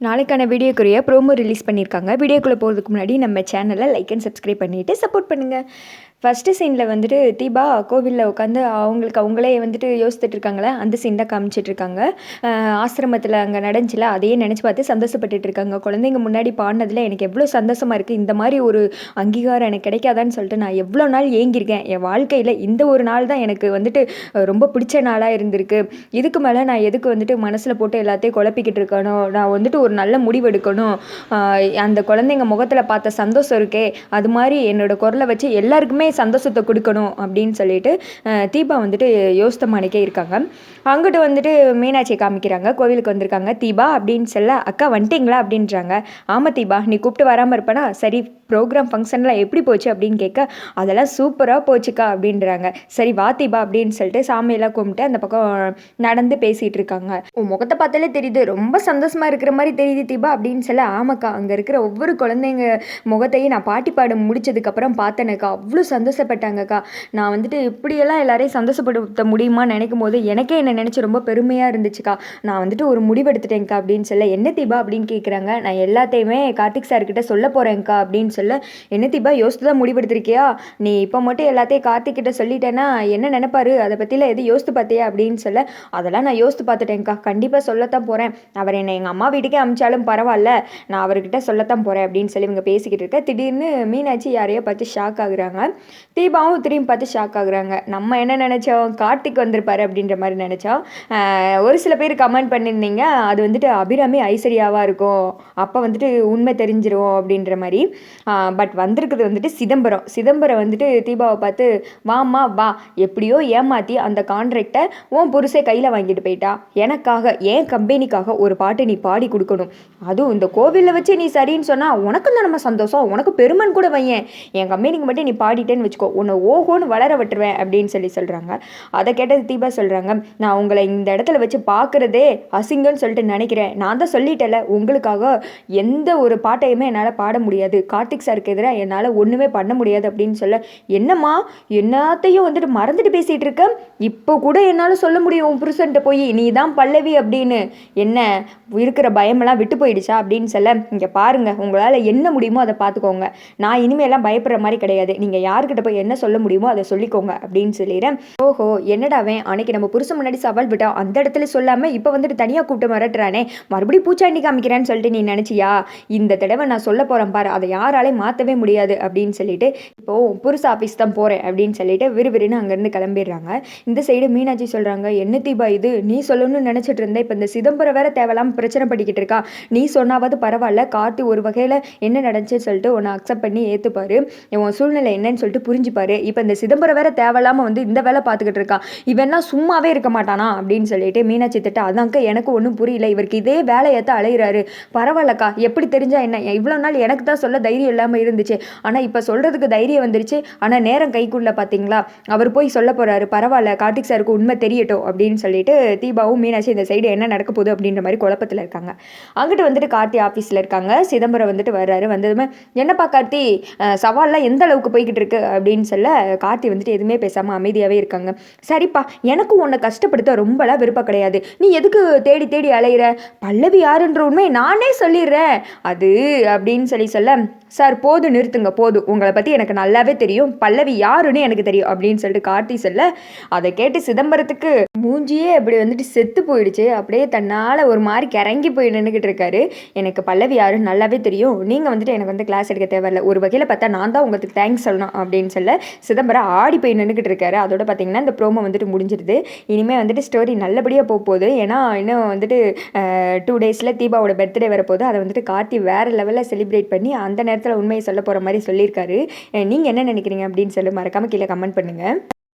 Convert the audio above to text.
நாளைக்கான வீடியோக்குரிய promo release பண்ணியிருக்காங்க வீடியோக்குள்ளே போகிறதுக்கு முன்னாடி நம்ம சேனலை லைக் அண்ட் சப்ஸ்கிரைப் பண்ணிவிட்டு சப்போர்ட் பண்ணுங்கள் ஃபஸ்ட்டு சீனில் வந்துட்டு தீபா கோவிலில் உட்காந்து அவங்களுக்கு அவங்களே வந்துட்டு யோசித்துட்டு இருக்காங்களே அந்த சீன் தான் காமிச்சிட்ருக்காங்க ஆசிரமத்தில் அங்கே நடந்துச்சுல அதையே நினச்சி பார்த்து சந்தோஷப்பட்டுட்டு இருக்காங்க. குழந்தைங்க முன்னாடி பாடினதில் எனக்கு எவ்வளோ சந்தோஷமாக இருக்குது இந்த மாதிரி ஒரு அங்கீகாரம் எனக்கு கிடைக்காதான்னு சொல்லிட்டு நான் எவ்வளோ நாள் ஏங்கியிருக்கேன். என் வாழ்க்கையில் இந்த ஒரு நாள் தான் எனக்கு வந்துட்டு ரொம்ப பிடிச்ச நாளாக இருந்திருக்கு. இதுக்கு மேலே நான் எதுக்கு வந்துட்டு மனசில் போட்டு எல்லாத்தையும் குழப்பிக்கிட்டு இருக்கணும்? நான் வந்துட்டு ஒரு நல்ல முடிவு எடுக்கணும். அந்த குழந்தைங்க முகத்தில் பார்த்த சந்தோஷம் இருக்கே அது மாதிரி என்னோடய குரலை வச்சு எல்லாருக்குமே சந்தோஷத்தை கொடுக்கணும் அப்படின்னு சொல்லிட்டு தீபா வந்துட்டு யோசித்த மாணிக்கே இருக்காங்க. அங்கிட்டு வந்துட்டு மீனாட்சியை காமிக்கிறாங்க. கோவிலுக்கு வந்திருக்காங்க. தீபா அப்படின்னு சொல்ல அக்கா வந்துட்டிங்களா? அப்படின்றாங்க. ஆமாம் தீபா நீ கூப்பிட்டு வராமல் இருப்பேனா? சரி ப்ரோக்ராம் ஃபங்க்ஷன்லாம் எப்படி போச்சு? அப்படின்னு கேட்க அதெல்லாம் சூப்பராக போச்சுக்கா அப்படின்றாங்க. சரி வா தீபா அப்படின்னு சொல்லிட்டு சாமியெல்லாம் கும்பிட்டு அந்த பக்கம் நடந்து பேசிகிட்டு இருக்காங்க. உன் முகத்தை பார்த்தாலே தெரியுது. ரொம்ப சந்தோஷமாக இருக்கிற மாதிரி தெரியுது தீபா அப்படின்னு சொல்ல ஆமாக்கா அங்கே இருக்கிற ஒவ்வொரு குழந்தைங்க முகத்தையும் நான் பாட்டி பாடம் முடிச்சதுக்கப்புறம் பார்த்தேனக்கா. அவ்வளோ சந்தோஷப்பட்டாங்கக்கா. நான் வந்துட்டு இப்படியெல்லாம் எல்லாரையும் சந்தோஷப்படுத்த முடியுமா நினைக்கும் போது எனக்கே என்னை நினச்சி ரொம்ப பெருமையாக இருந்துச்சுக்கா. நான் வந்துட்டு ஒரு முடிவெடுத்துட்டேங்க்கா அப்படின்னு சொல்ல என்ன தீபா? அப்படின்னு கேட்குறாங்க நான் எல்லாத்தையுமே கார்த்திக் சார்கிட்ட சொல்ல போகிறேங்க்கா அப்படின்னு சொல்ல என்ன தீபா யோசித்து தான் முடிவெடுத்திருக்கியா? நீ இப்போ மட்டும் எல்லாத்தையும் கார்த்திக் கிட்ட சொல்லிட்டேன்னா என்ன நினைப்பாரு? அதை பற்றியில் எது யோசித்து பார்த்தியா? அப்படின்னு சொல்ல அதெல்லாம் நான் யோசித்து பார்த்துட்டேன்க்கா. கண்டிப்பாக சொல்லத்தான் போகிறேன் அவர் என்னை எங்கள் அம்மா வீட்டுக்கே அமிச்சாலும் பரவாயில்ல. நான் அவர்கிட்ட சொல்லத்தான் போகிறேன் அப்படின்னு சொல்லி இவங்க பேசிக்கிட்டு இருக்க திடீர்னு மீனாட்சி யாரையோ பார்த்து ஷாக் ஆகுறாங்க. தீபாவும் திரும்பி பார்த்து ஷாக் ஆகுறாங்க. நம்ம என்ன நினச்சோம்? கார்த்திக் வந்திருப்பாரு அப்படின்ற மாதிரி நினச்சோம். ஒரு சில பேர் கமெண்ட் பண்ணியிருந்தீங்க. அது வந்துட்டு அபிராமி ஐஸ்வர்யாவாக இருக்கும். அப்போ வந்துட்டு உண்மை தெரிஞ்சிரும் அப்படின்ற மாதிரி. பட் வந்திருக்குது வந்துட்டு சிதம்பரம். சிதம்பரம் வந்துட்டு தீபாவை பார்த்து வாமா வா. எப்படியோ ஏமாற்றி அந்த கான்ட்ராக்டை உன் புருஷை கையில் வாங்கிட்டு போயிட்டா. எனக்காக என் கம்பெனிக்காக ஒரு பாட்டு நீ பாடி கொடுக்கணும். அதுவும் இந்த கோவிலில் வச்சு நீ சரின்னு சொன்னால் உனக்கு தான் நம்ம சந்தோஷம். உனக்கு பெருமன் கூட வையன். என் கம்பெனிக்கு மட்டும் நீ பாடிட்டேன்னு வச்சுக்கோ உன்னை ஓஹோன்னு வளர விட்டுருவேன் அப்படின்னு சொல்லி சொல்கிறாங்க அதை கேட்டது தீபா சொல்கிறாங்க நான் உங்களை இந்த இடத்துல வச்சு பார்க்குறதே அசிங்கன்னு சொல்லிட்டு நினைக்கிறேன். நான் தான் சொல்லிட்டேல உங்களுக்காக எந்த ஒரு பாட்டையுமே என்னால் பாட முடியாது. கார்த்திக் சாருக்கு எதிராக என்னால் ஒன்றுமே பண்ண முடியாது அப்படின்னு சொல்ல என்னம்மா என்னத்தையும் வந்துட்டு மறந்துட்டு பேசிகிட்டு இருக்க? இப்போ கூட என்னால் சொல்ல முடியும் உன் புருஷன்ட்ட போய். நீ தான் பல்லவி அப்படின்னு. என்ன இருக்கிற பயமெல்லாம் விட்டு போயிடுச்சா? அப்படின்னு சொல்ல இங்கே பாருங்கள் உங்களால் என்ன முடியுமோ அதை பார்த்துக்கோங்க. நான் இனிமேலாம் பயப்படுற மாதிரி கிடையாது. நீங்கள் யார் யார்கிட்ட போய் என்ன சொல்ல முடியுமோ அதை சொல்லிக்கோங்க அப்படின்னு சொல்லிடுறேன். ஓஹோ என்னடாவே அன்னைக்கு நம்ம புருஷன் முன்னாடி சவால் விட்டா அந்த இடத்துல சொல்லாமல் இப்போ வந்துட்டு தனியாக கூப்பிட்டு மிரட்டுறானே. மறுபடியும் பூச்சாண்டி காமிக்கிறேன்னு சொல்லிட்டு நீ நினச்சியா? இந்த தடவை நான் சொல்ல போகிறேன் பாரு அதை யாராலையும் மாற்றவே முடியாது அப்படின்னு சொல்லிட்டு இப்போது புருஷ ஆஃபீஸ் தான் போகிறேன் அப்படின்னு சொல்லிட்டு விறுவிறுன்னு அங்கேருந்து கிளம்பிடுறாங்க. இந்த சைடு மீனாட்சி சொல்கிறாங்க என்ன தீபா இது? நீ சொல்லணும்னு நினச்சிட்டு இருந்தேன் இப்போ இந்த சிதம்பரம் வேற தேவையில்லாமல் பிரச்சனை படிக்கிட்டு இருக்கா. நீ சொன்னாவது பரவாயில்ல கார்த்தி ஒரு வகையில் என்ன நடந்துச்சுன்னு சொல்லிட்டு உன்னை அக்செப்ட் பண்ணி ஏற்றுப்பாரு உன் சூழ்நிலை என்னன்னு சொல்லிட்டு புரிஞ்சுப்பாரு. இப்போ இந்த சிதம்பரம் வேற தேவையில்லாமல் வந்து இந்த வேலை பார்த்துக்கிட்டு இருக்கான் இவன்லாம் சும்மாவே இருக்க மாட்டானா? அப்படின்னு சொல்லிட்டு மீனாட்சி திட்ட. அதான்க்கா எனக்கு ஒன்றும் புரியல. இவருக்கு இதே வேலையத்தை அலைகிறாரு பரவாயில்லக்கா எப்படி தெரிஞ்சா என்ன? இவ்வளோ நாள் எனக்கு தான் சொல்ல தைரியம் இல்லாமல் இருந்துச்சு. ஆனால் இப்போ சொல்கிறதுக்கு தைரியம் வந்துருச்சு. ஆனால் நேரம் கைக்குள்ளே பார்த்தீங்களா அவர் போய் சொல்ல போகிறாரு பரவாயில்ல கார்த்திக் சாருக்கு உண்மை தெரியட்டும் அப்படின்னு சொல்லிட்டு தீபாவும் மீனாட்சி இந்த சைடு என்ன நடக்க போகுது அப்படின்ற மாதிரி குழப்பத்தில் இருக்காங்க. அங்கிட்டு வந்துட்டு கார்த்தி ஆஃபீஸில் இருக்காங்க. சிதம்பரம் வந்துட்டு வர்றாரு. வந்ததுமே என்னப்பா கார்த்தி? சவால்லாம் எந்த அளவுக்கு போய்கிட்டு இருக்கு? அப்படின்னு சொல்ல கார்த்தி வந்துட்டு எதுவுமே பேசாமல் அமைதியாகவே இருக்காங்க. சரிப்பா எனக்கு உன்னை கஷ்டப்படுத்த ரொம்பலாம் விருப்பம் கிடையாது. நீ எதுக்கு தேடி தேடி அலையிற? பல்லவி யாருன்ற உண்மை நானே சொல்லிடுறேன். அது அப்படின்னு சொல்லி சொல்ல சார் போதும் நிறுத்துங்க போதும் உங்களை பற்றி எனக்கு நல்லாவே தெரியும். பல்லவி யாருன்னு எனக்கு தெரியும். அப்படின்னு சொல்லிட்டு கார்த்தி சொல்ல அதை கேட்டு சிதம்பரத்துக்கு மூஞ்சியே அப்படி வந்துட்டு செத்து போயிடுச்சு. அப்படியே தன்னால் ஒரு மாதிரி கிறங்கி போய் நின்றுக்கிட்டு இருக்காரு. எனக்கு பல்லவி யாருன்னு நல்லாவே தெரியும். நீங்கள் வந்துட்டு எனக்கு வந்து கிளாஸ் எடுக்க தேவையில்ல. ஒரு வகையில் பார்த்தா நான் தான் உங்களுக்கு தேங்க்ஸ் சொல்லணும் அப்படின்னு சொல்ல சிதம்பரம் ஆடி போய் நின்றுக்கிட்டு இருக்காரு. அதோட பார்த்தீங்கன்னா இந்த ப்ரோமோ வந்துட்டு முடிஞ்சிருது. இனிமேல் வந்துட்டு ஸ்டோரி நல்லபடியாக போக போகுது ஏன்னா இன்னும் வந்துட்டு டூ டேஸில் தீபாவோட பர்த்டே வரப்போகுது. அதை வந்துட்டு கார்த்தி வேறு லெவலில் செலிப்ரேட் பண்ணி அந்த நேரத்தில் உண்மையை சொல்ல போகிற மாதிரி சொல்லியிருக்காரு. நீங்கள் என்ன நினைக்கிறீங்க அப்படின்னு சொல்லி மறக்காமல் கீழே கமெண்ட் பண்ணுங்கள்